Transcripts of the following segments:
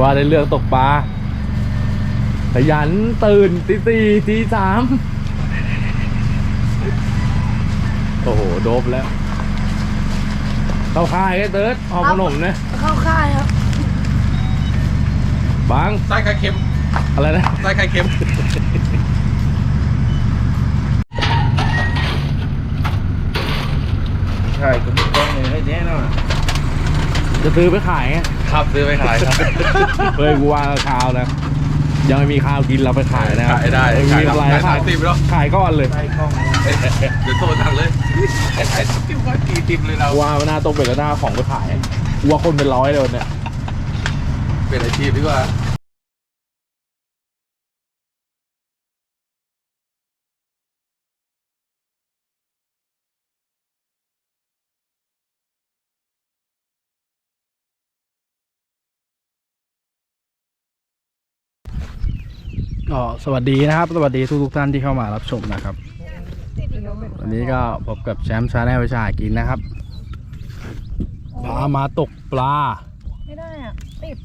ว่าได้เรื่องตกปลาขยันตื่นตีสี่ตีสามโอ้โห โดบแล้ว เข้าค่ายไอ้เติร์ดหอมขนมนะเข้าค่ายครับบังไส้ไข่เค็ม อะไรนะไส้ไข่เค็มใช่ผมกล้องเลยให้แน่นอนจะซื้อไปขายไง ครับซื้อไปขายครับ เฮ้ยกูว่าข้าวนะยังไม่มีข้าวกินเราไปขายนะขายได้เออขายมีอะไรขายขายสามสิบแล้วขายก้อนเลยใส่กล้องเดี๋ยวโทรสั่งเลยขายติบว่ากี่ติบเลยเรากูว่าหน้าตรงเป็นหน้าของไปขายกูว่าคนเป็นร้อยเลยวันเนี่ยเป็นอาชีพดีกว่า ก็สวัสดีนะครับ สวัสดีทุกทุกๆท่านที่เข้ามารับชมนะครับ วันนี้ก็พบกับแชมป์ชาแนลวิชาหากินนะครับพามาตกปลา ไม่ได้อะติด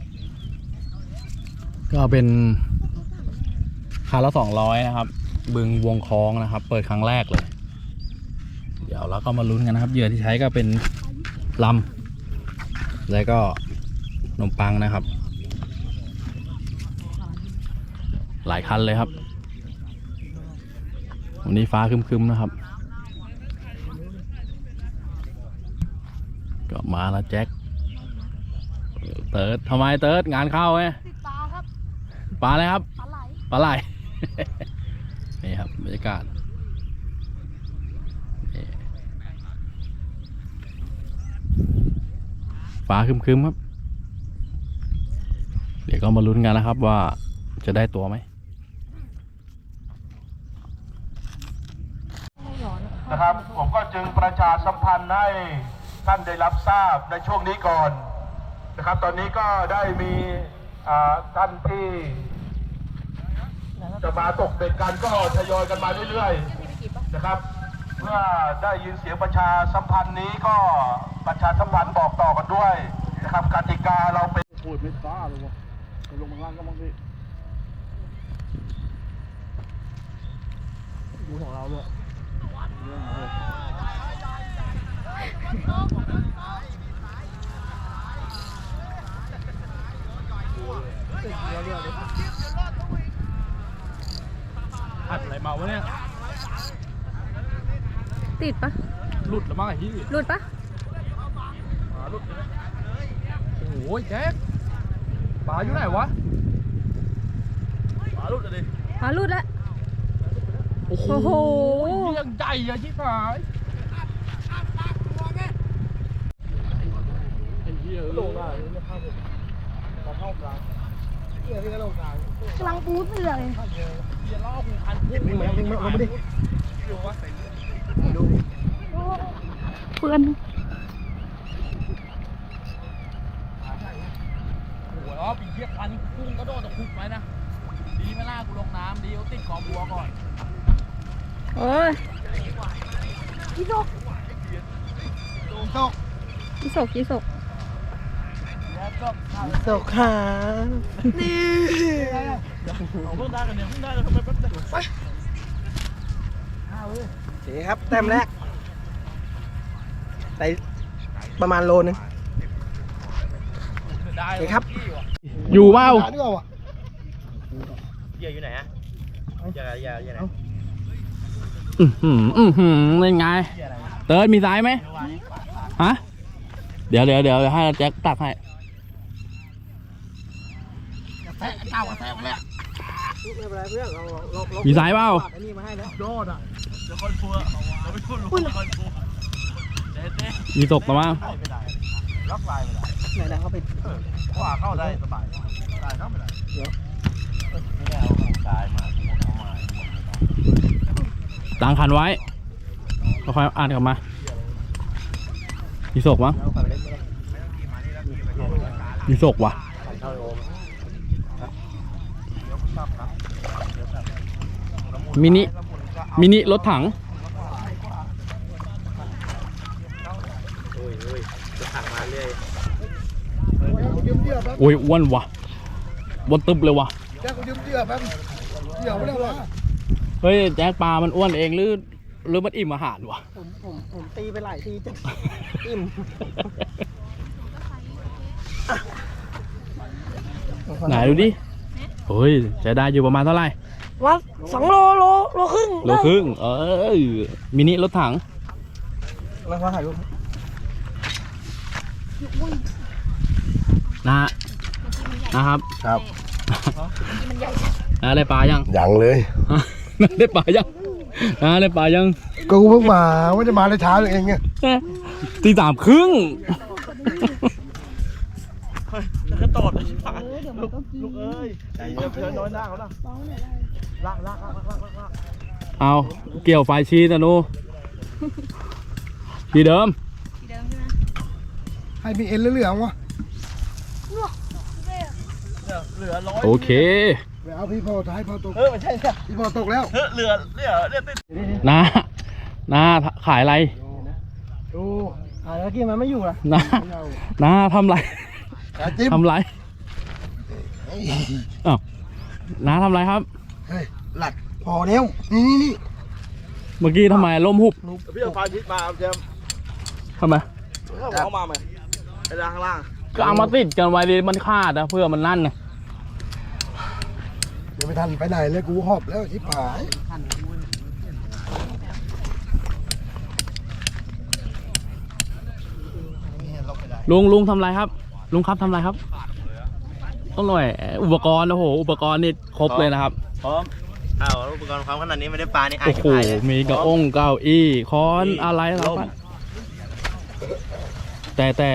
ก็เป็นคันละสองร้อยนะครับ บึงวงคลองนะครับ เปิดครั้งแรกเลย เดี๋ยวเราก็มาลุ้นกันนะครับเหยื่อที่ใช้ก็เป็นลำแล้วก็ขนมปังนะครับ หลายคันเลยครับ วันนี้ฟ้าครึมๆนะครับ ก็มาแล้วแจ็ค เติร์ดทำไมเติร์ดงานเข้าไงติดปลาครับ ปลาอะไรครับ ปลาไหล ปลาไหล นี่ครับบรรยากาศนี่ฟ้าครึมๆครับ เดี๋ยวก็มาลุ้นกันนะครับว่าจะได้ตัวไหม นะครับ ผมก็จึงประชาสัมพันธ์ให้ท่านได้รับทราบในช่วงนี้ก่อนนะครับ ตอนนี้ก็ได้มีท่านที่จะมาตกเบ็ดกันก็ทยอยกันมาเรื่อยๆนะครับ เมื่อได้ยินเสียงประชาสัมพันธ์นี้ก็ประชาสัมพันธ์บอกต่อกันด้วยนะครับกติกาเราเป็นพูดไม่ฟ้าเลยวะลงมาล่างก็มองสิดูของเราด้วย อัดอะไรมาวะเนี่ย ติดปะหลุดแล้วมั้งไอ้ที่หลุดปะโอ้โหแจ๊คปลาอยู่ไหนวะปลาหลุดเลยปลาหลุดแล้ว โอ้โหโอ้โหเรื่องใหญ่อะชิบหายไอ้เหี้ยลงได้เนี่ยข้าวผมปลาเข้ากลางเหี้ยที่ก็ลงกลางกำลังปูเสือเลยเหี้ยล่อหูพันพุ่งวิ่งมาวิ่งมาไม่ได้เพื่อน โอ้โหอ๋อปีเหี้ยพันพุ่งกระโดดตะคุบไหมนะ ดีไม่ล่ากูลงน้ำดีเขาติดขอบบัวก่อน โอ้ย ยี่สกยี่สกยี่สกตกขาเอาเพิ่งได้กันเนี่ยเพิ่งได้แล้วทำไมแป๊บเดียวโอเคครับแต้มแรกได้ประมาณโลนึงได้โอเคครับ อยู่เปล่าเหยื่ออยู่ไหนฮะเหยื่อเหยื่อเหยื่อไหน อือหืออือหือเป็นไง เติร์ดมีสายไหมฮะ เดี๋ยวเดี๋ยวเดี๋ยวให้แจ็คตักให้มีสายเปล่าฝกอันนี้มาให้แล้วมีตกมาบ้างไหนนะเขาไปขวาเข้าได้สบายได้เข้าไม่ได้ตั้ งคันไว้ค่อยๆอ่านกลับมามีศกมั้งมีศกว่ะมินิ มินิรถถังโอ้ยอ้วนว่ะบนตึบเลยวะแจ็คกูยืมเชือแป๊บเดี๋ยวไม่ได้วะ เฮ้ยแจ็คปลา มันอ้วนเองหรือหรือมันอิ่มอาหารวะ ผมผมผมตีไปหลายทีจน อิ่มไหนดูดิเฮ้ยใช้ได้อยู่ประมาณเท่าไหร่วัดสองโลโลโลครึ่งโลครึ่ง เออมินิรถถังแล้วเขาถ่ายรูปนะฮะนะครับ ครับ นะได้ปลายัง ยังเลยฮะ ได้ปลายังนะได้ปลายังก็กูเพิ่งมาไม่ได้มาในเช้าเองไงตีสามครึ่งแล้วก็ตอดเลยชิบหายเออเดี๋ยวมันก็กินลูกเอ้ยใจเย็นเพื่อนน้อยหน้าเขาละลากลากลากลากลากลากเอาเกี่ยวไฟชีนะหนูทีเดิมให้มีเอ็นเหลืองๆวะเหลือร้อยโอเค ไปเอาพี่พอท้ายพอตกเออไม่ใช่เนี่ยพี่พอตกแล้วเออเหลือเหลือเนี่ยติดนานาขายอะไรดูอ่าแล้วกินมันไม่อยู่ละนานาทำไรขาจิ้มทำไรอ้าวนาทำไรครับเฮ้ยหลัดพอแล้วนี่นี่นี่เมื่อกี้ทำไมล่มหุบพี่เอาไฟชิดมาเจมทำไมเข้ามาไหมไปล้างข้างล่างก็เอามาติดกันไว้ดิมันขาดนะเพื่อมันนั่นนะเดี๋ยวไม่ทันไปไหนเลยกูหอบแล้วชิบหายลุงลุงทำไรครับ ลุงครับทำไรครับ ต้องหน่อย อุปกรณ์โอ้โห อุปกรณ์นี่ครบเลยนะครับพร้อมอ้าวอุปกรณ์ความขนาดนี้ไม่ได้ปลานี่อาโอ้จจะโหขายเลยมีกระองเก้าอี้ค้อนอะไรสารพัดแต่แต่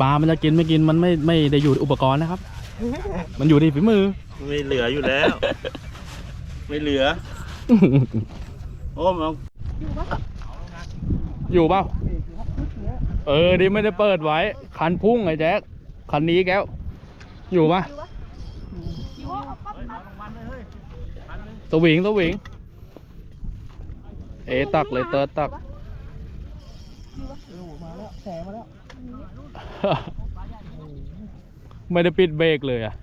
ปลามันจะกินไม่กินมันไม่ไม่ได้อยู่ที่อุปกรณ์นะครับ มันอยู่ที่ฝีมือ ไม่เหลืออยู่แล้ว ไม่เหลือ โอ้มเอาอยู่เปล่าเออดิไม่ได้เปิดไว้ คันพุ่งไอ้แจ๊คคันนี้แก้ว อยู่ปะสวิงสวิง เอะตักเลยเติร์ดตักแสมาแล้ว ไม่ได้ปิดเบรกเลยอะ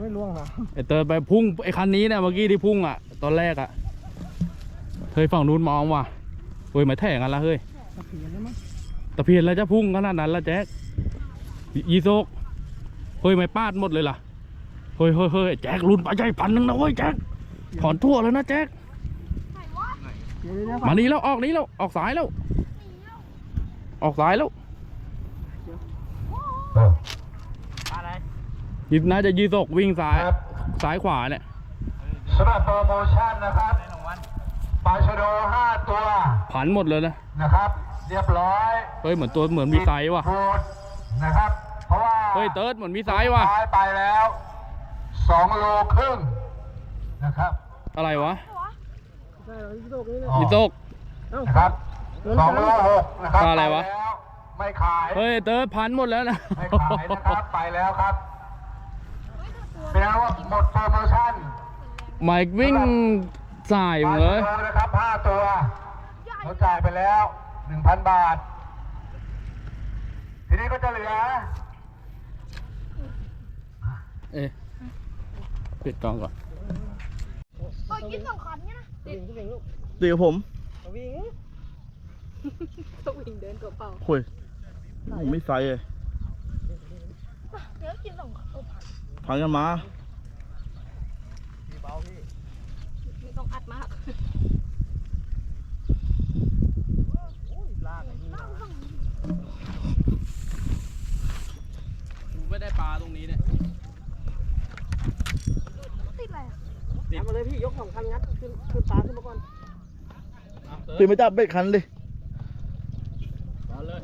ไม่ล่วงนะไอเติร์ดไปพุ่งไอคันนี้เนี่ยเมื่อกี้ที่พุ่งอะตอนแรกอะเฮ้ยฝั่งนู้นมองว่ะเฮ้ยมาแท่งกันละเฮ้ยเสียแล้วมั้งตะเพียนแล้วจะพุ่งขนาดนั้นละแจ๊คยยีโซกเฮ้ยไม่ปาดหมดเลยล่ะเฮ้ยเฮ้ยเฮ้ยแจ๊ครุนไปใจพันหนึ่งนะเว้ยแจ๊คถอนทั่วแล้วนะแจ๊คเดี๋ยวเดี๋ยวมานี้แล้วออกนี้แล้วออกสายแล้ว ออกสายแล้ว ยิบน่าจะยีโซกวิ่งซ้ายซ้ายขวาเนี่ยสำหรับโปรโมชั่นนะครับปลาชะโดห้าตัวผันหมดเลยนะนะครับ เรียบร้อยเฮ้ยเหมือนตัวเหมือนมีไซส์ว่ะพูดนะครับ เพราะว่าเฮ้ยเติร์ดเหมือนมีไซส์ว่ะ ท้ายไปแล้วสองโลครึ่งนะครับอะไรวะใช่พี่โตกนี่เลยยีโซกนะครับสองโลหกนะครับปลาอะไรวะ ปแล้วไม่ขาย เฮ้ยเติร์ดพันหมดแล้วนะ ไม่ขายนะครับไปแล้วครับ เป็นแล้วว่าหมดโปรโมชั่นไมค์วิ่งสายมึงเลยปลาชะโดนะครับห้าตัวเราจ่ายไปแล้วหนึ่งพันบาท ทีนี้ก็จะเหลือ เอ๊ะปิดกล้องก่อนโอ้ยกินสองคันเนี่ยนะวิ่งวิ่งลูกเดี๋ยวผมวิ่งต้องวิ่งเดินตัวเปล่าคุยผมไม่ใส่เลย เดี๋ยวกินสองคัน เออพันกันมาไม่ต้องอัดมากไม่ได้ปลาตรงนี้เนี่ย ติดอะไรอะทำมาเลยพี่ยกสองคันงัดขึ้นขึ้นตาขึ้นมาก่อนตื่นมาจับเบ็ดคันเลยมาเลย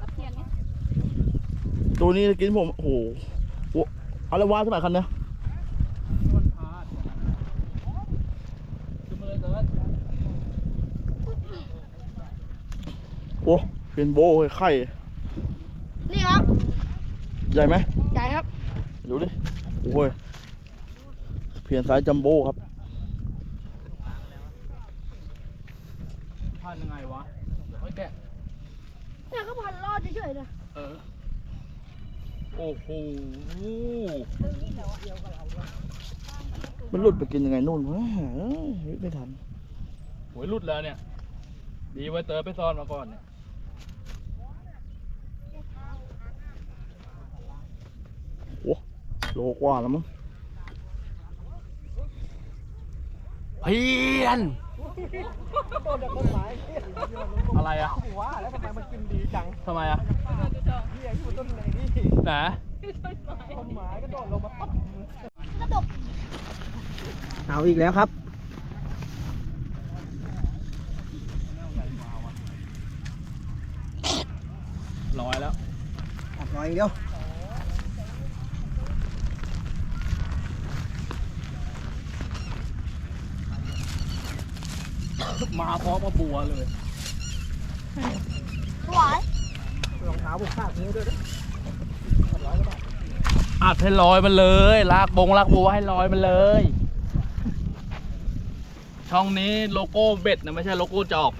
ตะเพียนเนี่ย ตัวนี้กินผม โอ้โหโอ้เอาละวาสมัยคันเนี้ยขึ้นมาเลยเติร์ดโอ้เป็นโบไข่นี่ครับ ใหญ่ไหมใหญ่ครับ ดูดิ โอ้ยเพียนสายจัมโบ้ครับ พลาดยังไงวะเดี๋ยวค่อยแกะ เนี่ยก็พันรอดเฉยๆนะ เออ โอ้โหมันหลุดไปกินยังไงนู่นวะเอ้ยไม่ทันโหยหลุดแล้วเนี่ย ดีไว้เตอไปซ่อนมาก่อนเนี่ยโลกว่าแล้วมั้งเพียน อะไรอะว้าแล้วทำไมมันกินดีจังทำไมอะพี่ไอ้อยู่ต้นไหนนี่ไหนต้นไม้ก็โดดลงมาปั๊บกระดกเอาอีกแล้วครับร้อยแล้วออกหน่อยเดียว มาพร้อมกับบัวเลยหวายรองเท้าบุกขาดนิ้วด้วยนะอัดให้ลอยมันเลย ลากบงลากบัวให้ลอยมันเลย ช่องนี้โลโก้เบ็ดนะไม่ใช่โลโก้จอก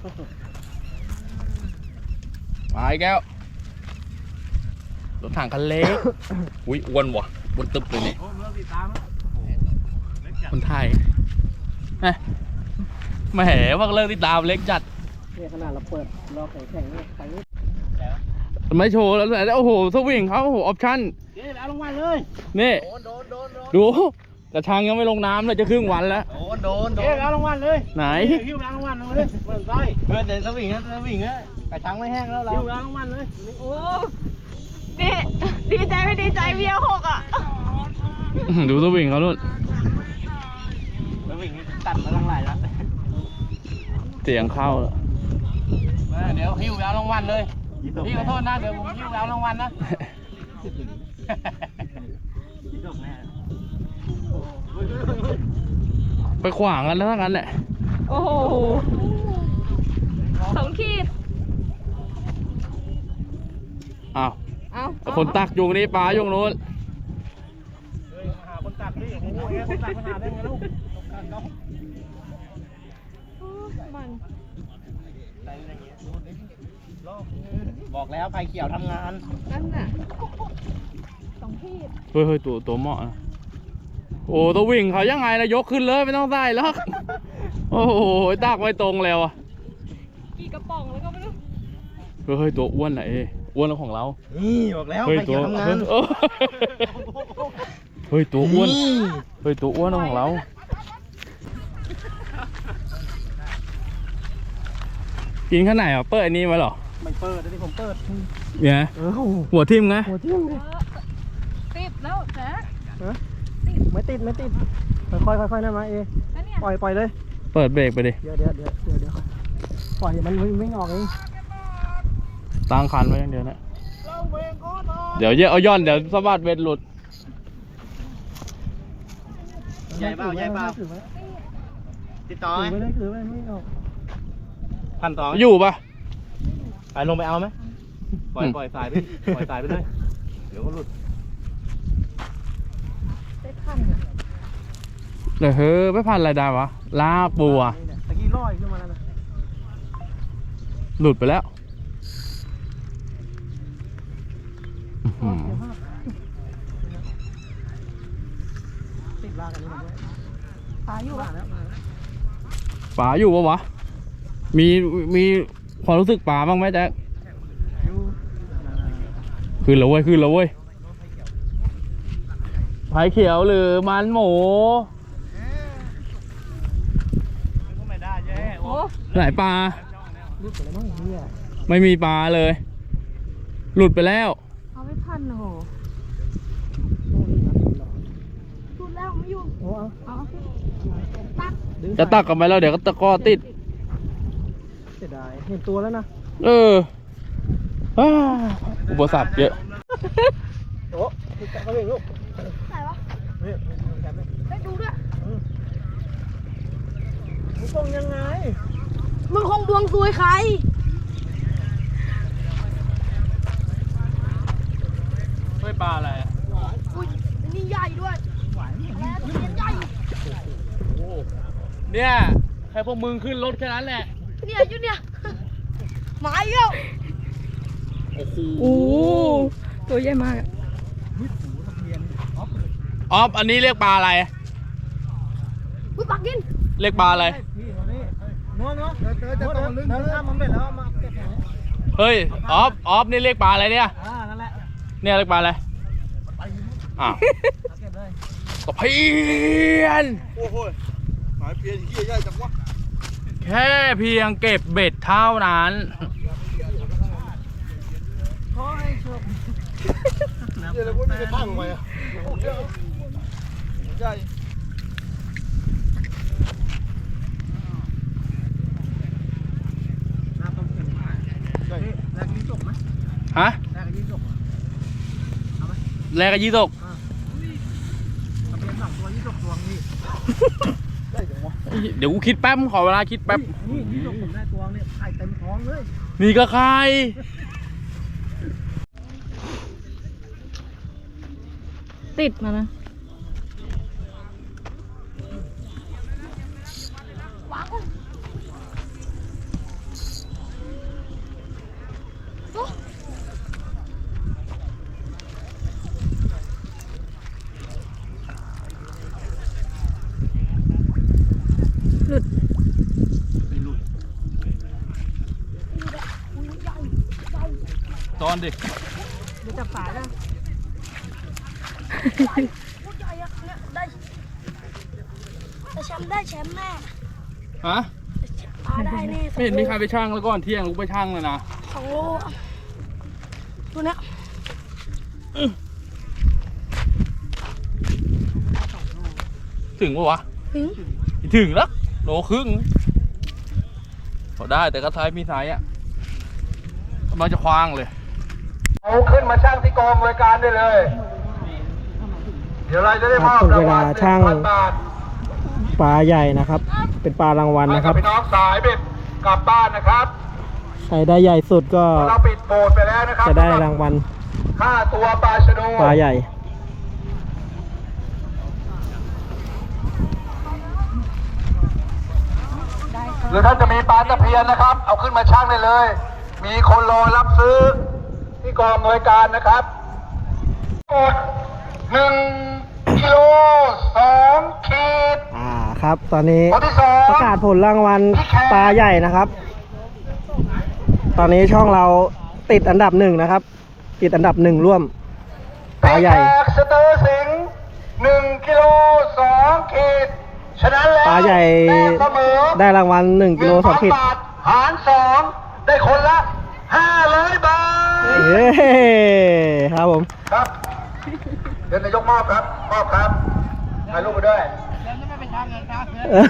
มาอีกแก้วรถถังคันเล็ก อุ้ยอ้วนว่ะบนตึบเลยนี่คนไทยเอ้ย แหมว่าเลิกติดตามเล็กจัดเนี่ยขนาดเราเปิดรอบแข็งๆเนี่ยไปนี่ไม่โชว์แล้วแต่โอ้โหสวิงเขาโอ้โหออปชั่นเดี๋ยวเอาลงมาเลยนี่โดนโดนโดนโดนดูกระชังยังไม่ลงน้ำเลยจะครึ่งวันแล้ว โดนโดนโดนเอาลงมาเลยไหนหิ้วเอาลงมาเลยเปิดไฟเปิดเดี๋ยวสวิงนะสวิงนะกระชังไม่แห้งแล้วเราหิ้วเอาลงมาเลยโอ้ดีดีใจไม่ดีใจเบียร์หกอะดูสวิงเขานู่นสวิงนี่ตัดมาทั้งหลายแล้ว เสียงเข้าแล้วเดี๋ยวหิ้วเอาลงมาเลย พี่ขอโทษนะ เดี๋ยวผมหิ้วเอาลงมานะไปขวางกันแล้วทั้งนั้นแหละ โอ้โหสองขีดอ้าวเอาคนตักอยู่นี่ปลาอยู่นู้นหาคนตัดดิโอ้โหคนตัดมาหาได้ไงลูก มัน บอกแล้วไฟเขียวทำงาน นั่นน่ะสองขีดเฮ้ยเฮ้ยตัวตัวเหมาะนะโอ้ตัววิ่งเขายังไงนะยกขึ้นเลยไม่ต้องใส่แล้วโอ้โหตักไม่ตรงแล้วอะกี่กระป๋องแล้วก็ไม่รู้เฮ้ยเฮ้ยตัวอ้วนน่ะเอ้อ้วนแล้วของเรานี่บอกแล้วเฮ้ยไฟตัเขีวยวทำงานเออเฮ้ยตัวอ้วนเฮ้ยตัวอ้วนของเรา กินข้างไหนอะเปิดอันนี้ไว้เหรอไม่เปิดนะที่ผมเปิดเนี่ยเออหัวทิ่มไงหัวทิ่มดิติดแล้วแจ๊ไม่ติดไม่ติดค่อยๆค่อยๆนั่นมาเอแล้วเนี่ยปล่อยปล่อยเลย เปิดเบรกไปดิเดี๋ยวเดี๋ยวเดี๋ยวเดี๋ยวเดี๋ยวปล่อยมันวิ่งวิ่งออกเองตั้งคันไว้อย่างเดียวนะเดี๋ยวเยอะเอาย่อนเดี๋ยวสะบัดเบ็ดหลุดใหญ่เปล่าใหญ่เปล่าติดต่อไหมไม่ได้ถือไม่ไม่ออก พันต่ออยู่ปะไปลงไปเอาไหมปล่อยปล่อยสายไปปล่อยสายไปเลยเดี๋ยวก็หลุดได้พันอะเดี๋ยวเฮ้ยไม่พันอะไรได้วะลากบัวตะกี้ลอยขึ้นมาแล้วนะหลุดไปแล้วอื้อหือติดลากอันนี้มาด้วยปลาอยู่มาอะแล้วมาแล้วปลาอยู่ปะวะ มีมีความรู้สึกปลาบ้างไหมแจ๊คอยู่ขึ้นแล้วเว้ยขึ้นแล้วเว้ยไผ่เขียวหรือมันหมูก็ไม่ได้แย่โอ้ไหนปลารีบไปแล้วมั้งเนี่ยไม่มีปลาเลย หลุดไปแล้วเอาไม่พันโอ้โหหลุดแล้วไม่อยู่โอ้เอาเอาสิตักดึงจะตักกลับไปแล้วเดี๋ยวก็ตะกร้อติด เสียดายเห็นตัวแล้วนะ เอออ้าอุปสรรคเยอะ โอ้ติดจับเขาเองลูกไหนวะนี่แขนเลยได้ดูด้วยมึงส่งยังไง มึงคงดวงซวยใครเฮ้ยปลาอะไรอุ้ยอันนี่ใหญ่ด้วยแล้วตัวนี้ใหญ่เนี่ยแค่พวกมึงขึ้นรถแค่นั้นแหละ เนี่ยอยู่เนี่ยห มาอีกแล้วโอ้โหตัวใหญ่มากอะออฟอันนี้เรียกปลาอะไร อุ้ยปักกินเรียกปลาอะไร นัวนัวเดินเดินจะต้องลึงเดินข้ามมันไปแล้วมาเก็บแผลเฮ้ย ออฟ ออฟ นี่เรียกปลาอะไรเนี่ย อ่านั่นแหละเนี่ยเรียกปลาอะไรอ้าวเก็บเลย ตะเพียน โอ้โหหมายเพียนเฮียใหญ่จังวะ แค่เพียงเก็บเบ็ดเท่านั้นเฮียแล้วพวกนี้จะตั้งไว้อะใหญ่น้ำต้มเค็มมากยี่จกไหมฮะแรกยี่จกเหลกยี่ตกทะเบียนสองตัวยี่จกตัวนี่ เดี๋ยวกูคิดแป๊บขอเวลาคิดแป๊บ นี่ยี่จกผมได้ตัวเนี่ยไข่เต็มท้องเลย นี่ก็ใครติดมานะ ตอนดิเดี๋ยวจับฝาแล้วแต่แชมป์ได้แชมป์แน่ฮะปลาได้แน่ไม่เห็นมีใครไปช่างแล้วก่อนเที่ยงกูไปช่างเลยนะสองโลอะตัวเนี้ยถึงปะวะ ถึงไม่ถึงแล้วโลครึ่งพอได้แต่ก็ท้ายมีสายอะกำลังจะคว้างเลย เอาขึ้นมาช่างที่กองรายการได้เลย เดี๋ยวเราจะได้มอบรางวัลเวลาช่างพันบาทปลาใหญ่นะครับ เป็นปลารางวัลให้นะคกัรับบพี่น้องสายเบ็ดกลับบ้านนะครับใครได้ใหญ่สุดก็เราปิดโบสถ์ไปแล้วนะครับจะได้รางวัลค่าตัวปลาชะโดปลาใหญ่หรือท่านจะมีปลาตะเพียนนะครับ เอาขึ้นมาช่างได้เลย มีคนรอรับซื้อ ที่กองอำนวยการนะครับกดหนึ่งกิโลสองขีดอ่าครับ ตอนนี้คนที่สองประกาศผลรางวัลปลาใหญ่นะครับ ตอนนี้ช่องเราติดอันดับหนึ่งนะครับ ติดอันดับหนึ่งร่วมปลาใหญ่แขกสเตอร์สิงห์หนึ่งกิโลสองขีดฉะนั้นแล้วปลาใหญ่แต้มเสมอได้รางวัลหนึ่งกิโลสองขีด1,000บาทหารสองได้คนละห้าร้อยบาท เย้ครับผมครับเดินนายกมอบครับมอบครับถ่ายรูปไปด้วยเออ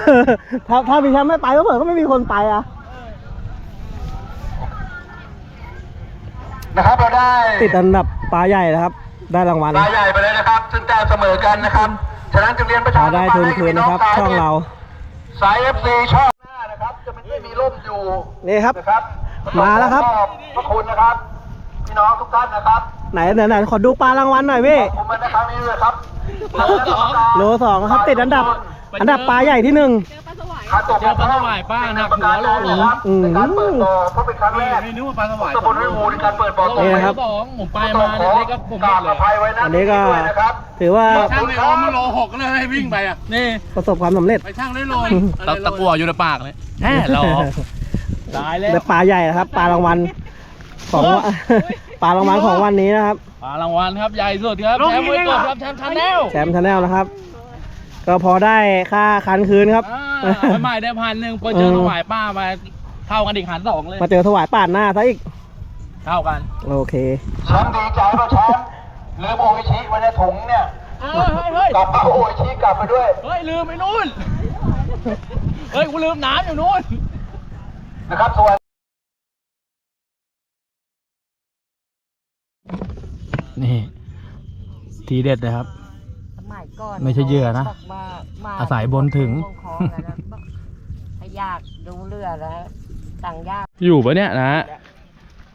ถ้าถ้าพี่แชมป์ไม่ไปก็เผื่อก็ไม่มีคนไปอะนะครับเราได้ติดอันดับปลาใหญ่นะครับ ได้รางวัลรายใหญ่ไปเลยนะครับ ซึ่งแต้มเสมอกันนะครับฉะนั้นจึงเรียนประปชาลาได้ทุนคืนนะครับ ช่องเราสาย FC ช่องหน้านะครับ จะไม่มีร่มอยู่นี่ครับนะครับมาแล้วครับขอบพระคุณนะครับพี่ น้องทุกท่านนะครับไหนไหนไหนขอดูปลารางวัลหน่อยพี่ขอบคุณนะครับนี่เลยครับโลสองนะครับติดอันดับ อันดับปลาใหญ่ที่หนึ่งขาตกเจอปลาสวายป้าหนักหัวโลนึงอืมในการเปิดบ่อเพราะเป็นครั้งแรกไม่นึกว่าปลาสวายตำบลห้วยมูในการเปิดบ่อตกนี่นะครับสองผมไปมาเนี่ยเล็กก็ผมหมดเลยกราบอภัยไว้นะอันนี้ก็ด้วยนะครับถือว่าช่างในออมมันโลหกเลยให้วิ่งไปอะนี่ประสบความสำเร็จไปช่างได้โลตะตะกัวอยู่ในปากเลยแน่หรอตายแล้วได้ปลาใหญ่นะครับปลารางวัลของวัน ปลารางวัลของวันนี้นะครับปลารางวัลครับใหญ่สุดครับแชมป์ไว้ก่อนครับแชมป์ชาแนลแชมป์ชาแนลนะครับ ก็พอได้ค่าคันคืนครับอ่าใหม่ได้พันหนึ่งพอเจอถวายป้ามาเท่ากันอีกหันสองเลยมาเจอถวายปาดหน้าซะอีกเท่ากันโอเคแชมป์ดีใจป่ะแชมป์ลืมโออิชิไว้ในถุงเนี่ยเฮ้ยเฮ้ยเฮ้ยกลับมาโออิชิกลับไปด้วยเฮ้ยลืมไปนู่นเฮ้ยกูลืมน้ำอยู่นู่นนะครับส่วน นี่ ทีเด็ดเลยครับ สมัยก่อนไม่ใช่เหยื่อนะบอกว่ามาอาศัยบนถึงลคลองแล้วนะบอกถ้าอยากดูเรือแล้วสั่งยากอยู่ปะเนี่ยนะ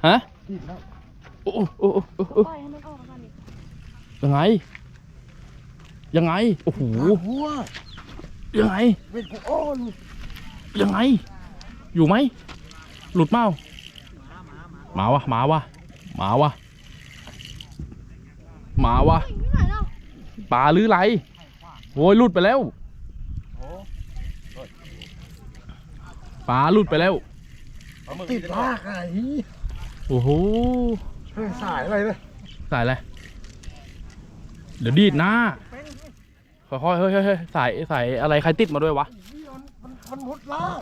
ฮะโอ้โหโอ้โหโอ้โหปล่อยให้มันออกมาก่อนดิยังไง ยังไงโอ้โหยังไงยังไง อยู่ไหม หลุดเมาหมาวะหมาวะหมาวะ หมาวะปลาหรือไรโอ้ยหลุดไปแล้วปลาหลุดไปแล้วติดลากไอ้โอ้โหสายอะไรเลยสายอะไรเดี๋ยวดีดหน้าค่อยๆเฮ้ยเฮ้ยเฮ้ยสายสายอะไรใครติดมาด้วยวะมันมุดลาก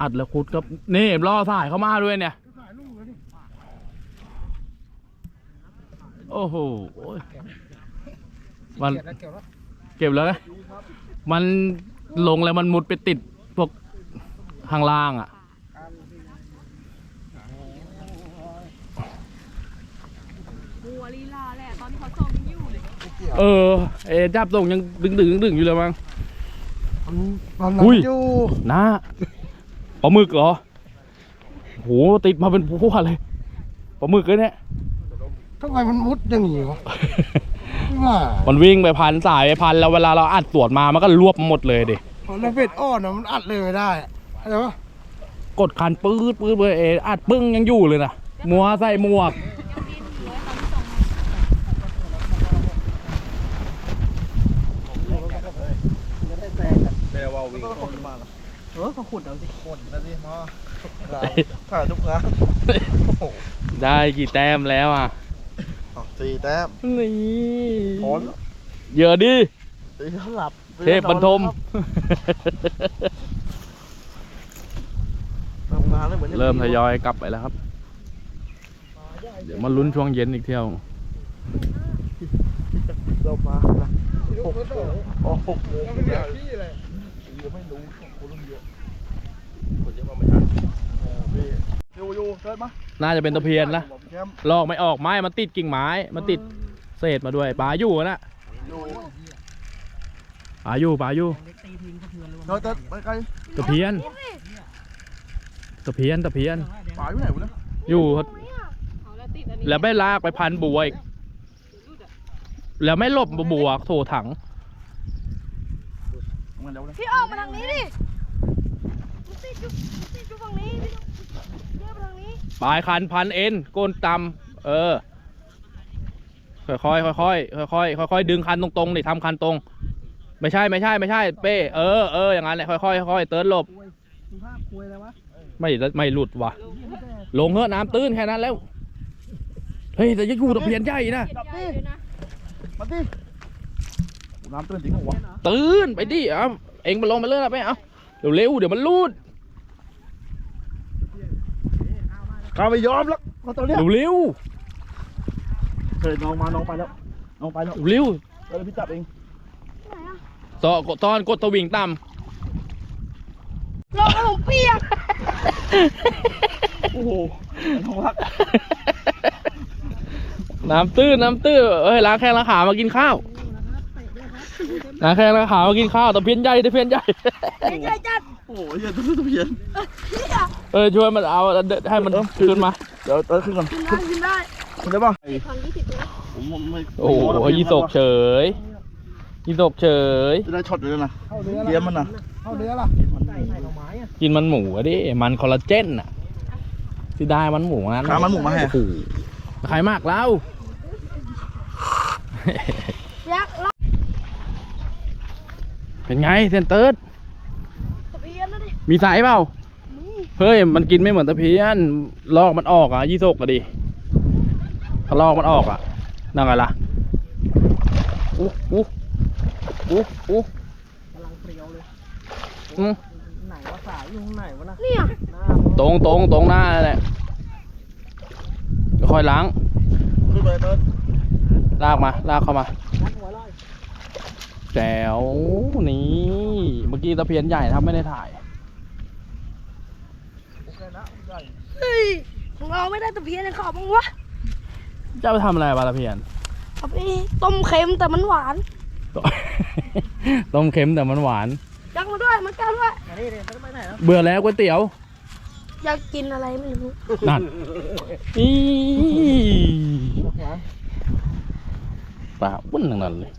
อัดแล้วคุดก็นี่ล่อสายเข้ามาด้วยเนี่ย โอ้โหมันเก็บแล้วนะมันลงแล้วมันมุดไปติดพวกข้างล่างอะมัวลีลาแหละตอนที่เขาส่งยังอยู่เลยเออเอจับส่งยังดึงดึงดึงอยู่เลยมั้ง มันอุ้ย อยู่นะปลาหมึกเหรอโหติดมาเป็นพวกเลยปลาหมึกเลยเนี่ย ทำไมมันมุดอย่างนี้วะว่ามันวิ่งไปพันสายไปพันแล้วเวลาเราอัดสวนมามันก็รวบหมดเลยดิพอแล้วเป็ดอ้อนอะมันอัดเลยไม่ได้อะเข้าใจปะกดคันปื๊ดปื๊ดเลยเออัดปึ้งยังอยู่เลยนะมัวใส่หมวกแม่ว่าวิ่งเออเขาขุดเอาสิขุดแล้วสิมาถ่ายทุกครั้งได้กี่แต้มแล้วอะ สี่แต้มนี่ผลเยอะดิ ตีเขาหลับเทพบรรทม ทำงานแล้วเหมือนเริ่มทยอยกลับไปแล้วครับ เดี๋ยวมาลุ้นช่วงเย็นอีกเที่ยว เรามาหกโอ้โหอยู่อยู่ เดินมาน่าจะเป็นตะเพียนนะผมแคมป์ลอกไม่ออกไม้มันติดกิ่งไม้มันติดเศษมาด้วยปลาอยู่นะอยู่ปลาอยู่ปลาอยู่เดินเดินไปไกลตะเพียนตะเพียนตะเพียน ป่าอยู่ไหนวะเนี่ยอยู่เอาแล้วติดอันนี้แล้วไม่ลากไปพันบัวอีกแล้วไม่หลบบัวโถถัง มันเดี๋ยวนะพี่ออกมาทางนี้ดิมันติดอยู่มันติดอยู่ฝั่งนี้พี่เดินไปทางนี้ ปลายคันพันเอ็นโกนตำเออ ค่อยๆค่อยๆค่อยๆค่อยๆดึงคันตรงๆนี่ทำคันตรง ไม่ใช่ไม่ใช่ไม่ใช่เป้เออเอออย่างนั้นแหละค่อยๆค่อยๆเติร์ดหลบมีภาพคุยอะไรวะไม่ไม่หลุดว่ะ ลงเถอะน้ำตื้นแค่นั้นแล้ว เฮ้ยแต่ยังอยู่ตะเพียนใหญ่นะติดใหญ่เลยนะมาดิน้ำตื้นจริงเหรอวะตื้นไปดิเอ้าเอ็งมาลงไปเลยนะไปเอาเร็วๆเดี๋ยวมันรูด ข้าไม่ยอมแล้วมาตอนเนี้ยเร็วเฮ้ยน้องมาน้องไปแล้วน้องไปแล้วๆเร็วเดี๋ยวพี่จับเองตอนตอนกดตะวิ่งต่ลองให้ผมเปียกโอ้โหน้องรักำ น้ำตื้นน้ำตื้นเอ้ยล้างแข้งล้างขามากินข้าวล้างแข้งล้างขามากินข้าวตะเพียนใหญ่ตะเพียนใหญ่ ใหญ่จัด โอ้โหเหี้ยตื้นตะเพียนเออช่วยมันเอาให้มันขึ้นมา เดี๋ยวเติร์ขึ้นก่อนกินได้กินได้ขึ้นได้ป่ะพันยี่สิบนะผมไม่โอ้โหยีโศกเฉยยีโศกเฉยจะได้ช็อตเลยนะเกียมมันนะเข้าเนื้อล่ะมันใส่หน่อไม้อะกินมันหมูอะดิมันคอลลาเจนอะที่ได้มันหมูนั้นขามันหมูมาให้โอ้โหใครมากแล้วยักษ์ลอกเป็นไงเซนเติร์ด ตะเพียนนะดิ มีสายเปล่านี่เฮ้ย มันกินไม่เหมือนตะเพียน ลอกมันออกอะ ยี่สกอะดิถ้าลอกมันออกอะ นั่งไงล่ะอู้อู้อู้อู้กำลังเปรียวเลยอืมไหนวะสายอยู่ข้างไหนวะนะเนี่ยหน้าตรงตรงตรงหน้านั่นแหละค่อยล้าง ขึ้นไปเติร์ลากมา ลากเข้ามา นัดหัวไล่ แจ๋วนี่ เมื่อกี้ตะเพียนใหญ่นะครับไม่ได้ถ่าย โอเคนะใหญ่ เฮ้ยของเราไม่ได้ตะเพียนในขอบมั้งวะจะไปทำอะไรปลาตะเพียนเอาไปต้มเค็มแต่มันหวานต้มเค็มแต่มันหวานยักษ์มาด้วยมันกันด้วยอันนี้เนี่ยจะไปไหนแล้วเบื่อแล้วก๋วยเตี๋ยว อยากกินอะไรไม่รู้นั่นอีปลาวุ้นทั้งนั้นเลย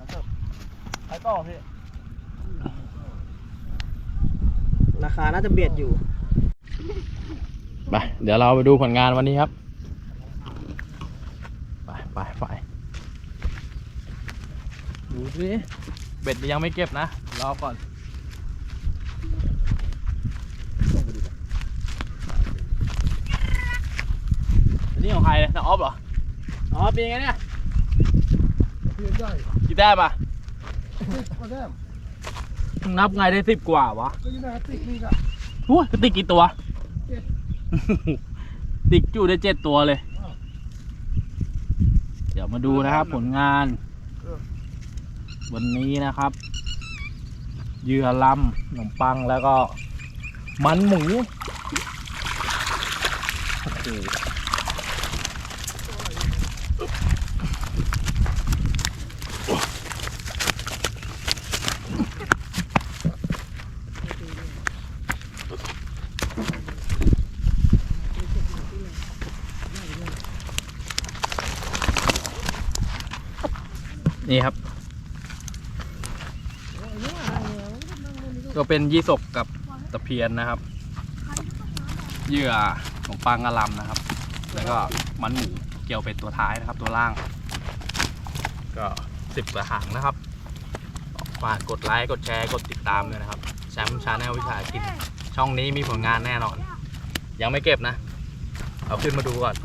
ไปต่อพี่ราคาน่าจะเบียดอยู่ ไปเดี๋ยวเราไปดูผลงานวันนี้ครับ ไปไปไปดูสิเบ็ดยังไม่เก็บนะ รอก่อนอันนี้ของใครเนี่ยน้าออฟเหรอน้าออฟเป็นยังไงเนี่ยกี่แต้มอะมึงนับไงได้สิบกว่าวะโอ้ยกระติกกี่ตัว ติกจูได้เจ็ดตัวเลย เดี๋ยวมาดูนะครับ ผลงาน วันนี้นะครับเหยื่อลำขนมปังแล้วก็มันหมูโอ้โหนี่ครับ ก็เป็นยี่สกกับตะเพียนนะครับ เหยื่อของปลางกะลำนะครับ แล้วก็มันหมูเกี่ยวเป็นตัวท้ายนะครับ ตัวล่าง ก็สิบกระหางนะครับฝากกดไลค์กดแชร์กดติดตามด้วยนะครับแชมป์ชาแนลวิชากิน ช่องนี้มีผลงานแน่นอน ยังไม่เก็บนะ เอาขึ้นมาดูก่อน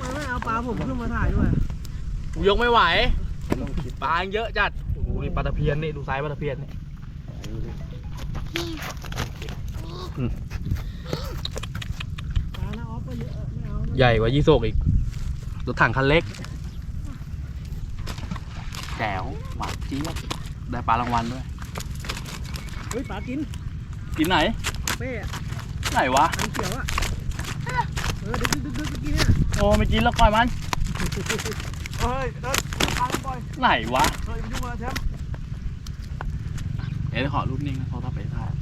มาไม่เอาปลาผมขึ้นมาถ่ายด้วย กูยกไม่ไหว ปลาเยอะจัด โอ้โหนี่ปลาตะเพียนนี่ดูไซส์ปลาตะเพียนนี่อืมใหญ่กว่ายี่โศกอีกรถถังคันเล็กแจ๋วหวานเจี๊ยบได้ปลารางวัลด้วยเฮ้ยปลากินกินไหนเป้อะไหนวะอันเขียวอะเออดึกดึกดึกดึกกินเนี่ยโอ้ไม่กินแล้วปล่อยมันเฮ้ยเดินทางบ่อยไหนวะเฮ้ยมันยุ่งมาแล้วแชมป์ เดี๋ยวขอรูปนิ่งโทรศัพท์ไปถ่าย